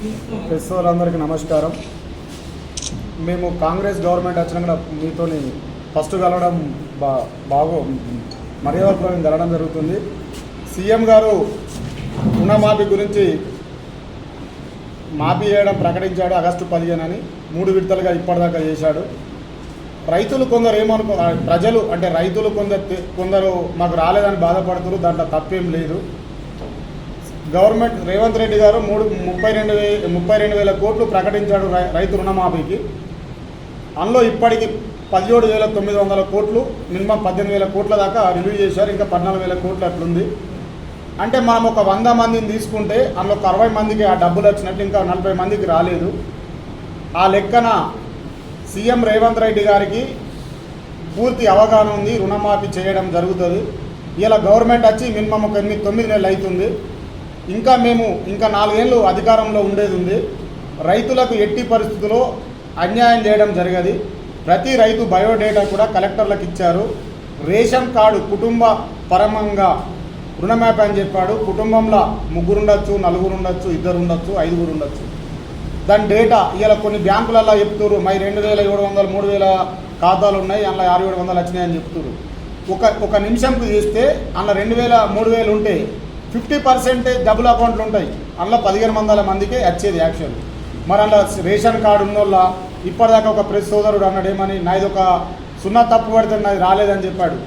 సోదరులందరికీ నమస్కారం. మేము కాంగ్రెస్ గవర్నమెంట్ వచ్చినా కూడా మీతో ఫస్ట్ కలవడం బా బాగో మర్యాదపూర్వకంగా కలవడం జరుగుతుంది. సీఎం గారు రుణమాఫీ గురించి మాఫీ చేయడం ప్రకటించాడు ఆగస్టు పదిహేను అని. మూడు విడతలుగా ఇప్పటిదాకా చేశాడు. రైతులు కొందరు ఏమనుకో ప్రజలు అంటే రైతులు కొందరు కొందరు మాకు రాలేదని బాధపడుతున్నారు. దాంట్లో తప్పేం లేదు. గవర్నమెంట్ రేవంత్ రెడ్డి గారు మూడు ముప్పై రెండు వే ముప్పై రెండు వేల కోట్లు ప్రకటించాడు రై- రైతు రుణమాఫీకి. అందులో ఇప్పటికి పదిహేడు వేల తొమ్మిది వందల కోట్లు మినిమం పద్దెనిమిది వేల కోట్ల దాకా రిలీవ్ చేశారు ఇంకా పద్నాలుగు వేల కోట్లు అట్లుంది. అంటే మనం ఒక వంద మందిని తీసుకుంటే అందులో ఒక అరవై మందికి ఆ డబ్బులు వచ్చినట్టు ఇంకా నలభై మందికి రాలేదు. ఆ లెక్కన సీఎం రేవంత్ రెడ్డి గారికి పూర్తి అవగాహన ఉంది రుణమాఫీ చేయడం జరుగుతుంది. ఇలా గవర్నమెంట్ వచ్చి మినిమం ఒక ఎనిమిది తొమ్మిది నెలలు అవుతుంది. ఇంకా మేము ఇంకా నాలుగేళ్ళు అధికారంలో ఉండేది ఉంది. రైతులకు ఎట్టి పరిస్థితుల్లో అన్యాయం చేయడం జరగదు. ప్రతి రైతు బయోడేటా కూడా కలెక్టర్లకు ఇచ్చారు. రేషన్ కార్డు కుటుంబ పరమంగా రుణమాఫీ అని చెప్పాడు. కుటుంబంలో ముగ్గురు ఉండొచ్చు నలుగురు ఉండొచ్చు ఇద్దరు ఉండొచ్చు ఐదుగురు ఉండొచ్చు. దాని డేటా ఇలా కొన్ని బ్యాంకులలో చెప్తున్నారు మై రెండు వేల ఏడు వందల మూడు వేల ఖాతాలు ఉన్నాయి. అందులో ఆరు ఏడు వందలు వచ్చినాయని చెప్తున్నారు ఒక ఒక నిమిషంకు చేస్తే అందులో రెండు వేల మూడు వేలు ఉంటే ఫిఫ్టీ పర్సెంటేజ్ డబుల్ అకౌంట్లు ఉంటాయి. అందులో పదిహేను వందల మందికే వచ్చేది యాక్చువల్. మరి అందులో రేషన్ కార్డు ఉన్నోళ్ళ ఇప్పటిదాకా ఒక ప్రెస్ సోదరుడు అన్నాడు ఏమని? నాది ఒక సున్నా తప్పు పడితే నాది రాలేదని చెప్పాడు.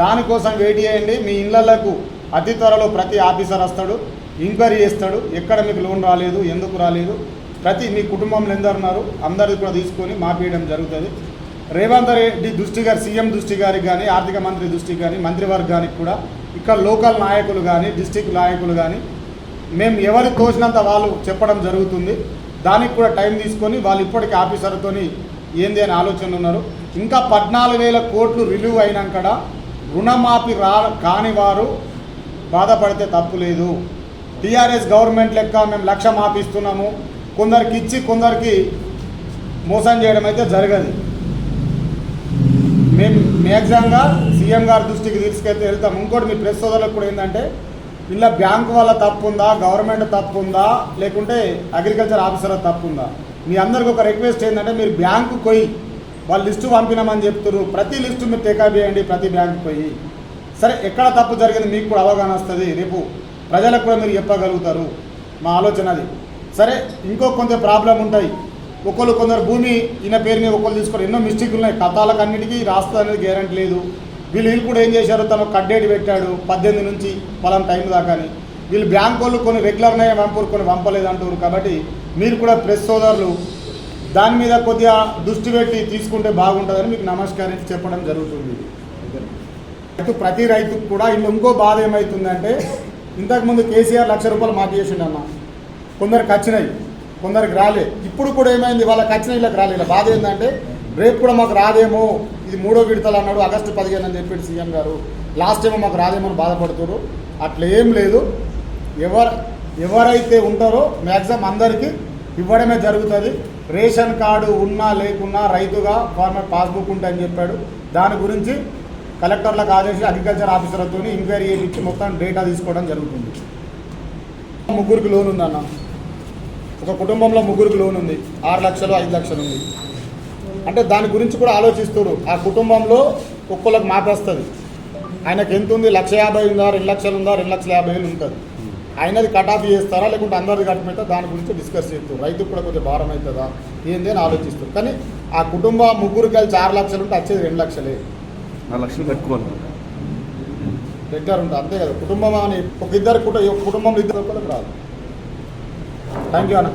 దానికోసం వెయిట్ చేయండి. మీ ఇళ్ళకు అతి త్వరలో ప్రతి ఆఫీసర్ వస్తాడు ఎంక్వైరీ చేస్తాడు. ఎక్కడ మీకు లోన్ రాలేదు ఎందుకు రాలేదు? ప్రతి మీ కుటుంబంలో ఎందరు ఉన్నారు? అందరిది కూడా తీసుకొని మాపేయడం జరుగుతుంది. రేవంత్ రెడ్డి దృష్టి గారి సీఎం దృష్టి గారికి కానీ ఆర్థిక మంత్రి దృష్టికి కానీ మంత్రివర్గానికి కూడా ఇక్కడ లోకల్ నాయకులు కానీ డిస్టిక్ నాయకులు కానీ మేము ఎవరు తోచినంత వాళ్ళు చెప్పడం జరుగుతుంది. దానికి కూడా టైం తీసుకొని వాళ్ళు ఇప్పటికి ఆఫీసర్తో ఏంది అని ఆలోచనలు ఉన్నారు. ఇంకా పద్నాలుగు వేల కోట్లు రిలీవ్ అయినాక రుణమాఫీ రా కాని వారు బాధపడితే తప్పు లేదు. టీఆర్ఎస్ గవర్నమెంట్ లెక్క మేము లక్ష మాపిస్తున్నాము కొందరికి ఇచ్చి కొందరికి మోసం చేయడం అయితే జరగదు. మేము మ్యాక్సిమంగా సీఎం గారి దృష్టికి తీసుకెళ్తే వెళ్తాం. ఇంకోటి మీ ప్రెస్ సోదరులకు కూడా ఏంటంటే ఇలా బ్యాంకు వల్ల తప్పు ఉందా గవర్నమెంట్ తప్పు ఉందా లేకుంటే అగ్రికల్చర్ ఆఫీసర్ తప్పు ఉందా మీ అందరికి ఒక రిక్వెస్ట్ ఏంటంటే మీరు బ్యాంకు పోయి వాళ్ళు లిస్టు పంపినామని చెప్తున్నారు ప్రతి లిస్టు మీరు టేకప్ చేయండి ప్రతి బ్యాంకు పోయి సరే ఎక్కడ తప్పు జరిగింది మీకు కూడా అవగాహన వస్తుంది. రేపు ప్రజలకు కూడా మీరు చెప్పగలుగుతారు. మా ఆలోచన అది. సరే ఇంకో కొంత ప్రాబ్లం ఉంటాయి. ఒకళ్ళు కొందరు భూమి ఈయన పేరు మీద ఒకళ్ళు తీసుకొని ఎన్నో మిస్టేక్లు ఉన్నాయి. కథాలకు అన్నిటికీ రాస్తుంది అనేది గ్యారంటీ లేదు. వీళ్ళు వీళ్ళు కూడా ఏం చేశారు? తను కడ్డేటి పెట్టాడు. పద్దెనిమిది నుంచి పొలం టైం దాకా అని. వీళ్ళు బ్యాంక్ వాళ్ళు కొన్ని రెగ్యులర్నే పంపరు కొన్ని పంపలేదు అంటారు కాబట్టి మీరు కూడా ప్రెస్ సోదరులు దాని మీద కొద్దిగా దృష్టి పెట్టి తీసుకుంటే బాగుంటుందని మీకు నమస్కారం చెప్పడం జరుగుతుంది. రైతు ప్రతి రైతుకు కూడా ఇల్లు ఇంకో బాధ ఏమవుతుందంటే ఇంతకుముందు కేసీఆర్ లక్ష రూపాయలు మాట చేసిండు అన్న కొందరికి వచ్చినాయి కొందరికి రాలే. ఇప్పుడు కూడా ఏమైంది? వాళ్ళకి వచ్చిన వీళ్ళకి రాలే. బాధ ఏంటంటే రేపు కూడా మాకు రాదేమో. ఇది మూడో విడతలు అన్నాడు ఆగస్టు పదిహేను అని చెప్పాడు సీఎం గారు. లాస్ట్ టైం మాకు రాదేమో బాధపడుతున్నారు. అట్లా ఏం లేదు. ఎవరు ఎవరైతే ఉంటారో మ్యాక్సిమం అందరికీ ఇవ్వడమే జరుగుతుంది. రేషన్ కార్డు ఉన్నా లేకున్నా రైతుగా ఫార్మర్ పాస్బుక్ ఉంటాయని చెప్పాడు. దాని గురించి కలెక్టర్లకు ఆదేశి అగ్రికల్చర్ ఆఫీసర్లతో ఎంక్వైరీ చేయించి మొత్తం డేటా తీసుకోవడం జరుగుతుంది. ముగ్గురికి లోన్ ఉందన్న. ఒక కుటుంబంలో ముగ్గురికి లోన్ ఉంది. ఆరు లక్షలు ఐదు లక్షలు ఉంది. అంటే దాని గురించి కూడా ఆలోచిస్తారు ఆ కుటుంబంలో ఒక్కొక్కరికి మాట వస్తుంది ఆయనకి ఎంత ఉంది? లక్ష యాభై ఉందా? రెండు లక్షలు ఉందా? రెండు లక్షల యాభై వేలు ఉంటుంది. ఆయనది కట్ ఆఫ్ చేస్తారా? లేకుంటే అందరిది కట్టమైతే దాని గురించి డిస్కస్ చేస్తారు రైతుకు కూడా కొంచెం భారం అవుతుందా ఏంది అని ఆలోచిస్తారు కానీ ఆ కుటుంబ ముగ్గురు కలిసి ఆరు లక్షలు ఉంటే వచ్చేది రెండు లక్షలే. నా లక్షలు కట్టుకోవాలి. ఉంటుంది అంతే కదా. కుటుంబం అని ఒక ఇద్దరు కుటుంబం కుటుంబంలో ఇద్దరు రాదు. థ్యాంక్ యూ అన్న.